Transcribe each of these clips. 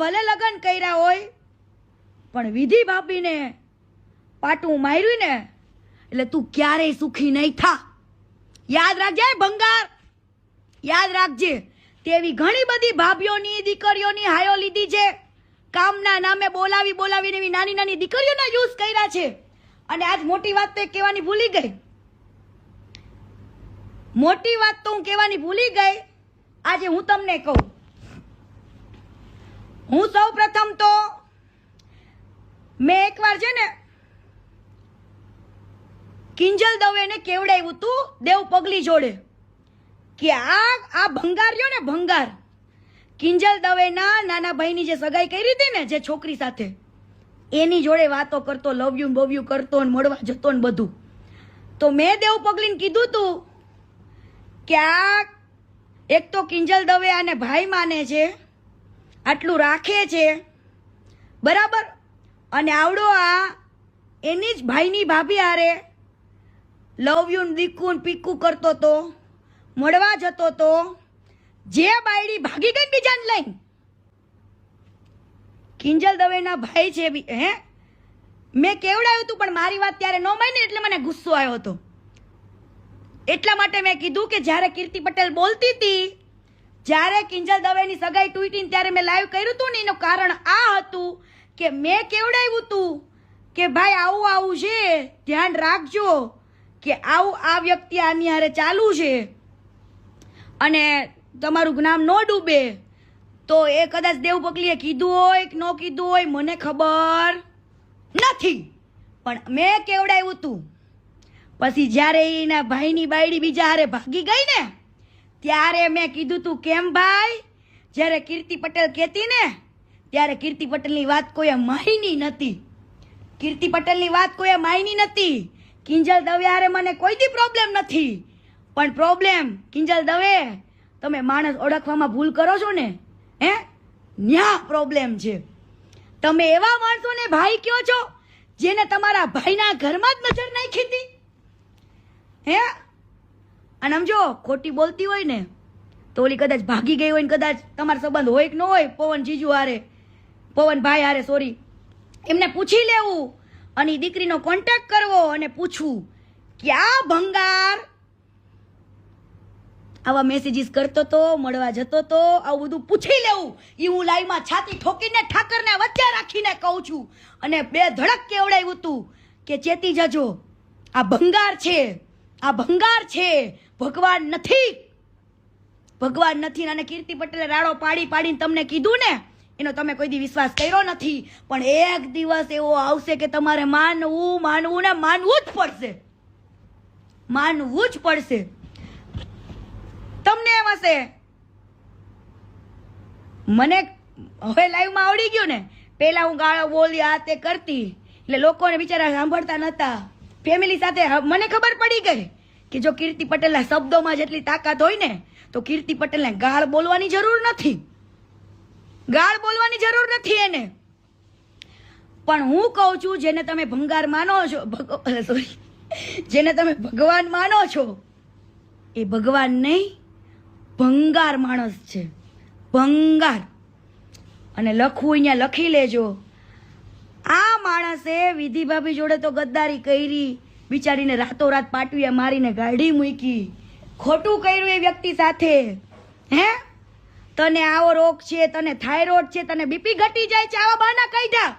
ભલે લગ્ન કર્યા હોય, પણ વિધિ ભાભીને પાટું માર્યું ને, એટલે તું ક્યારેય સુખી નહીં થા. યાદ રાખજે ભંગાર. યાદ રાખજે, તેવી ઘણી બધી ભાભીઓની દીકરીઓની હાયો લીધી છે. કામના નામે બોલાવી બોલાવીને એવી નાની નાની દીકરીઓના યુઝ કર્યા છે. અને આજ મોટી વાત તો કહેવાની ભૂલી ગઈ. મોટી વાત તો હું કહેવાની ભૂલી ગઈ. આજે હું તમને કહું. હું સૌ પ્રથમ તો મેં એકવાર છે ને કિંજલ દવેને કેવડાવ્યું તું? દેવ પગલી જોડે. કે આ આ ભંગાર રહ્યો ને ભંગાર. કિંજલ દવેના નાના ભાઈની જે સગાઈ કરી હતી ને જે છોકરી સાથે, એની જોડે વાતો કરતો, લવ્યું બવ્યું કરતો ને મળવા જતો ને બધું. તો મેં દેવ પગલીને કીધું તું કે આ એક તો કિંજલ દવે આને ભાઈ માને છે આટલું રાખે છે. બરાબર? અને આવડો આ એની જ ભાઈની ભાભી હારે લવ યુ દીકું પીકું કરતો તો, મળવા જતો તો, જે બાયડી ભાગી ગઈ બીજાને લઈને. કિંજલ દવેના ભાઈ છે હે? મેં કેવડાવ્યું હતું પણ મારી વાત ત્યારે ન માની એટલે મને ગુસ્સો આવ્યો હતો. એટલા માટે મેં કીધું કે જ્યારે કીર્તિ પટેલ બોલતી હતી જ્યારે કિંજલ દવેની સગાઈ તૂટી ત્યારે મેં લાઈવ કર્યું હતું ને એનું કારણ આ હતું કે મેં કેવડાવ્યું હતું કે ભાઈ આવું આવું છે, ધ્યાન રાખજો કે આવું આ વ્યક્તિ આની હારે ચાલુ છે. અને તમારું જ્ઞાન ન ડૂબે તો એ કદાચ દેવ પગલીએ કીધું હોય કે ન કીધું હોય, મને ખબર નથી. પણ મેં કેવડાવ્યું હતું પછી જ્યારે એના ભાઈની બાયડી બીજા હારે ભાગી ગઈ ને ત્યારે મેં કીધું તું, કેમ ભાઈ? જ્યારે કીર્તિ પટેલ કહેતી ને, ત્યારે કીર્તિ પટેલની વાત કોઈએ માયની નથી. કીર્તિ પટેલની વાત કોઈએ માયની નથી. કિંજલ દવે હારે મને કોઈ દી પ્રોબ્લેમ નથી? પણ પ્રોબ્લેમ કિંજલ દવે, તમે માણસ ઓળખવામાં ભૂલ કરો છો ને, હે? ન્યા પ્રોબ્લેમ છે. તમે એવા માણસોને ભાઈ કયો છો જેને તમારા ભાઈના ઘરમાં જ નજર નાખી હતી? હે? અને આમ જો, ખોટી બોલતી હોય ને, તો ઓલી કદાચ ભાગી ગઈ હોય ને કદાચ તમારો સંબંધ હોય કે ન હોય, પવન જીજુ હારે પવન ભાઈ હારે સોરી એમને પૂછી લેવું અને દીકરીનો કોન્ટેક્ટ કરવો અને પૂછવું, ક્યાં ભંગાર? આવા મેસેજીસ કરતો તો, મળવા જતો તો, આવું બધું પૂછી લેવું. એ હું લાઈવમાં છાતી ઠોકીને ઠાકરને વચ્ચે રાખીને કહું છું. અને બે ધડક કેવડાવ્યું તું કે, ચેતી જજો, આ ભંગાર છે. આ ભંગાર છે. ભગવાન નથી. ભગવાન નથી અને કીર્તિ પટેલે રાડો પાડી પાડીને તમને કીધું ને, એનો તમે કોઈ દી વિશ્વાસ કર્યો નથી. પણ એક દિવસ એવો આવશે કે તમારે માનવું માનવું ને માનવું જ પડશે. માનવું જ પડશે. તમને એમ હશે? મને હવે લાઈવમાં આવડી ગયું ને. પહેલા હું ગાળો બોલી આ તે કરતી. એટલે લોકોને બિચારા સાંભળતા નતા. ફેમિલી સાથે મને ખબર પડી ગઈ કે જો કીર્તિ પટેલના શબ્દોમાં જેટલી તાકાત હોય ને, તો કીર્તિ પટેલને ગાળ બોલવાની જરૂર નથી. ગાળ બોલવાની જરૂર નથી એને. પણ હું કહું છું, જેને તમે ભંગાર માનો છો સોરી જેને તમે ભગવાન માનો છો, એ ભગવાન નહીં, ભંગાર માણસ છે. ભંગાર. અને લખવું અહીંયા લખી લેજો. માણસે વિધિ ભાભી જોડે તો ગદ્દારી કરી. બિચારીને રાતોરાત પાટવીએ, મારીને ગાડી મૂકી. ખોટું કર્યું એ વ્યક્તિ સાથે. હે? તને આવો રોગ છે, તને થાઇરોઇડ છે, તને બીપી ઘટી જાય છે, આવા બાના કાઢ્યા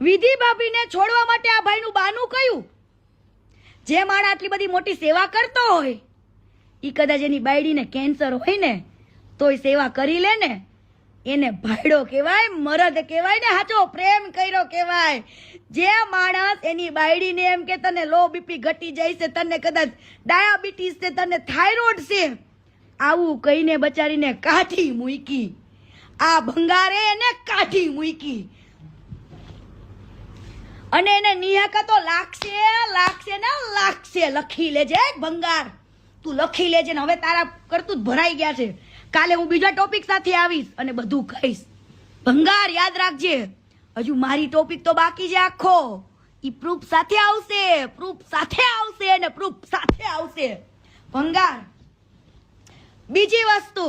વિધિ ભાભીને છોડવા માટે આ ભાઈનું બાનું કયું? જે માણસ આટલી બધી મોટી સેવા કરતો હોય એ કદાચ એની બાયડીને કેન્સર હોય ને, તોય સેવા કરી લે ને. એને ભાઈડો કહેવાય, મરદ કહેવાય ને સાચો પ્રેમ કર્યો કહેવાય. જે માણસ એની બાયડીને એમ કે તને લો બીપી ઘટી જાય છે, તને કદાચ ડાયાબિટીસ છે, તને થાઇરોઇડ છે. આવું કહીને બચારીને કાઢી મૂકી. આ ભંગારે એને કાઢી મૂકી. અને એને નિહાકા લાગશે લાગશે ને લાગશે. લખી લેજે ભંગાર. તું લખી લેજે ને હવે તારા કરતું જ ભરાઈ ગયા છે. કાલે હું બીજા ટોપિક સાથે આવીશ અને બધું કહીશ. ભંગાર યાદ રાખજે. હજુ મારી ટોપિક તો બાકી છે આખો. એ પ્રૂફ સાથે આવશે પ્રૂફ સાથે આવશે અને પ્રૂફ સાથે આવશે. ભંગાર. બીજી વસ્તુ.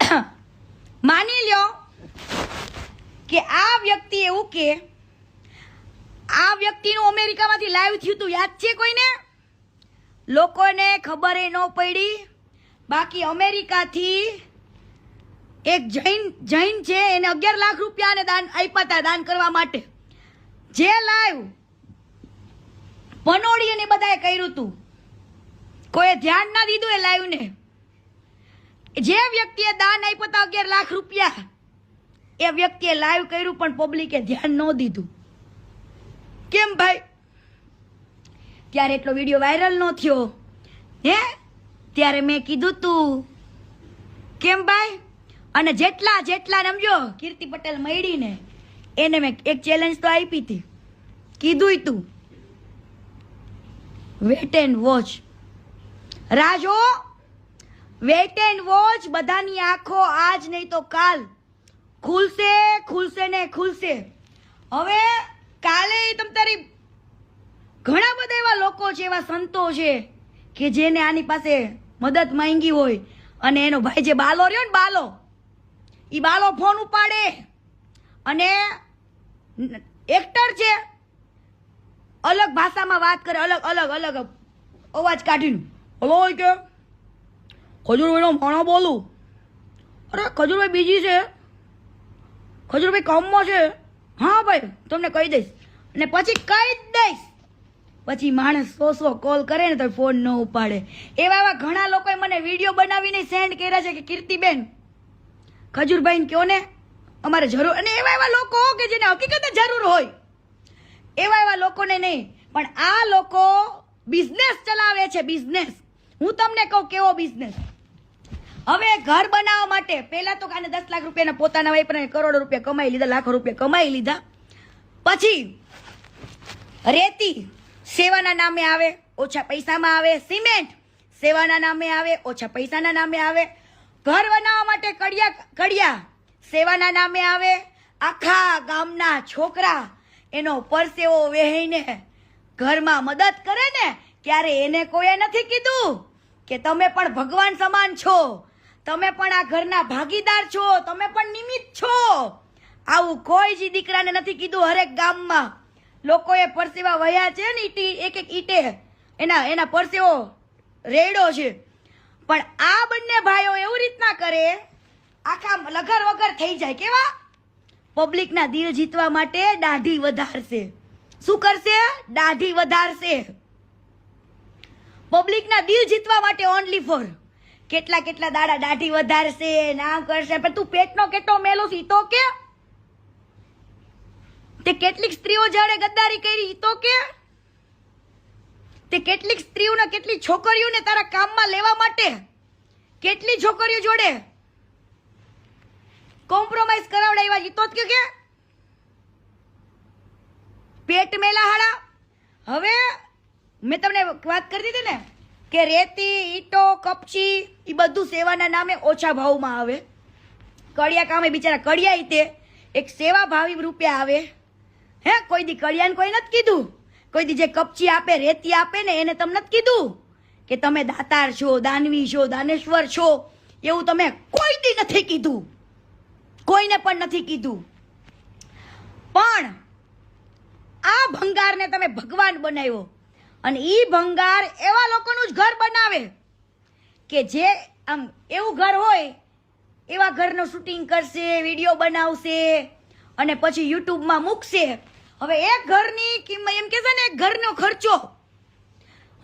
માની લ્યો કે આ વ્યક્તિ એવું કે, આ વ્યક્તિનું અમેરિકામાંથી લાઈવ થયું હતું યાદ છે કોઈને? લોકોને ખબર એ ન પડી. બાકી અમેરિકાથી એક જૈન જૈન છે, એને અગિયાર લાખ રૂપિયાને દાન આપ્યા હતા, દાન કરવા માટે. જે લાઈવ પનોડી અને બધાએ કર્યું હતું. કોઈ ધ્યાન ના દીધું એ લાઈવને. જે વ્યક્તિએ દાન આપ્યા હતા અગિયાર લાખ રૂપિયા, એ વ્યક્તિએ લાઈવ કર્યું, પણ પબ્લિકે ધ્યાન ન દીધું. કેમ ભાઈ? ત્યારે એટલો વીડિયો વાયરલ ન થયો. હે? ત્યારે મેં કીધું તું. કેમ ભાઈ? અને જેટલા જેટલા રમજો, કીર્તિ પટેલ મળીને એને મેં એક ચેલેન્જ તો આપી હતી. કીધું તું. વેટ એન્ડ વોચ રાજો વેટ એન્ડ વોચ બધાની આંખો આજ નહીં તો કાલ. ખુલશે ખુલશે ને ખુલશે. હવે કાલે તમ તારી ઘણા બધા એવા લોકો છે, એવા સંતો છે. કે જેને આની પાસે મદદ માંગી હોય અને એનો ભાઈ જે બાલો રહ્યો ને બાલો એ બાલો ફોન ઉપાડે. અને એક્ટર છે, અલગ ભાષામાં વાત કરે, અલગ અલગ અલગ અવાજ કાઢીને, હલો કે, ખજૂરભાઈનો માણો બોલું. અરે, ખજૂરભાઈ બીજી છે. ખજૂરભાઈ કામમાં છે. હા, ભાઈ, તમને કહી દઈશ. અને પછી કહી જ દઈશ. પછી માણસ સો સો કોલ કરે ને તો ફોન ન ઉપાડે. એવા એવા ઘણા લોકોએ મને વીડિયો બનાવીને સેન્ડ કર્યા છે કે કીર્તિબેન, ખજૂરભાઈ કયો ને? અમારે જરૂર અને એવા એવા લોકો કે જેને હકીકત જરૂર હોય. એવા એવા લોકોને નહીં, પણ આ લોકો બિઝનેસ ચલાવે છે બિઝનેસ હું તમને કહું કેવો બિઝનેસ હવે ઘર બનાવવા માટે પહેલા તો કાને દસ લાખ રૂપિયાના પોતાના વાપરાને કરોડો રૂપિયા કમાઈ લીધા, લાખો રૂપિયા કમાઈ લીધા. પછી રેતી સેવાના નામે આવે, ઓછા પૈસામાં આવે, સિમેન્ટ. સેવાના નામે આવે, ઓછા પૈસાના નામે આવે. ઘર બનાવવા માટે કડિયા કડિયા. સેવાના નામે આવે, આખા ગામના છોકરા એનો પરસેવો વહેઈને ઘરમાં મદદ કરે ને ત્યારે એને કોઈએ નથી કીધું કે તમે પણ ભગવાન સમાન છો. તમે પણ આ ઘરના ભાગીદાર છો. તમે પણ નિમિત્ત છો. આવું કોઈ જ દીકરાને નથી કીધું હરેક ગામમાં. લોકોએ પરસેવા વહ્યા છે ને ઈટી, એક એક ઈટે. એના એના પરસેવો રેડો છે. પણ આ બંને ભાઈઓ એવું રીતના કરે, આખા લગર વગર થઈ જાય કેવા? પબ્લિકના દિલ જીતવા માટે દાઢી વધારશે. શું કરશે? દાઢી વધારશે. પબ્લિકના દિલ જીતવા માટે ઓનલી ફોર કેટલા કેટલા દાડા દાઢી વધારશે, નામ કરશે. પણ તું પેટનો કેટલો મેલો છે તો કે તે કેટલીક સ્ત્રીઓ જાણે ગદ્દારી કરી તો કે? તે કેટલીક સ્ત્રીઓને કેટલી છોકરીઓને તારા કામમાં લેવા માટે કેટલી છોકરીઓ જોડે કોમ્પ્રોમાઇઝ કરાવડાવ્યા, ઈ તો જ કે પેટ મેલા હાડા હવે મેં તમને વાત કરી દીધી ને કે રેતી, ઈટો, કપચી એ બધું સેવાના નામે ઓછા ભાવમાં આવે. કડિયા કામે બિચારા કડિયા તે. એક સેવા ભાવી રૂપે આવે. હે, કોઈ દી કડિયાને કોઈ નથી કીધું. કોઈ દી જે કપચી આપે, રેતી આપે ને એને તમને નથી કીધું કે તમે દાતાર છો, દાનવી છો, દાનેશ્વર છો. એવું તમે કોઈ દી નથી કીધું. કોઈને પણ નથી કીધું. પણ આ ભંગારને તમે ભગવાન બનાવ્યો. અને એ ભંગાર એવા લોકોનું જ ઘર બનાવે કે જે આમ એવું ઘર હોય, એવા ઘરનું શૂટિંગ કરશે, વીડિયો બનાવશે. અને પછી યુટ્યુબમાં મૂકશે. હવે એક ઘરની કિંમત, એમ કે છે ને એક ઘરનો ખર્ચો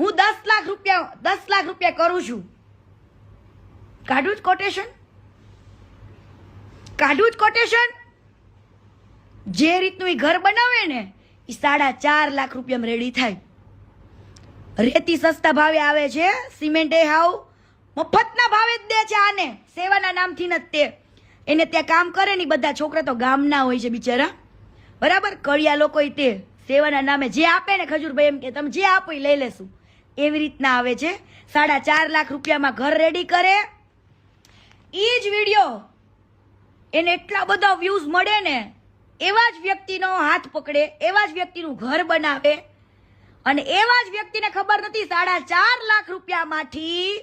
હું દસ લાખ રૂપિયા, દસ લાખ રૂપિયા કરું છું. કાઢું જ કોટેશન કાઢું જ કોટેશન જે રીતનું એ ઘર બનાવે ને એ સાડા ચાર લાખ રૂપિયામાં રેડી થાય. રેતી સસ્તા ભાવે આવે છે, સિમેન્ટ એ હાવ, મફતના ભાવે જ દે છે આને, સેવાના નામથી ન તે. એને ત્યાં કામ કરે ને બધા છોકરા તો ગામના હોય છે બિચારા. બરાબર? કળિયા લોકો તે સેવાના નામે જે આપે ને ખજૂરભાઈ એમ કે, તમે જે આપો એ લઈ લેશું. એવી રીતના આવે છે. સાડા ચાર લાખ રૂપિયામાં ઘર રેડી કરે. એ જ વીડિયો એને એટલા બધા વ્યૂઝ મળે ને, એવા જ વ્યક્તિનો હાથ પકડે, એવા જ વ્યક્તિનું ઘર બનાવે. અને એવા જ વ્યક્તિને ખબર નથી સાડા ચાર લાખ રૂપિયામાંથી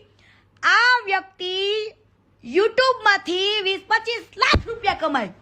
આ વ્યક્તિ યુટ્યુબમાંથી વીસ પચીસ લાખ રૂપિયા કમાય.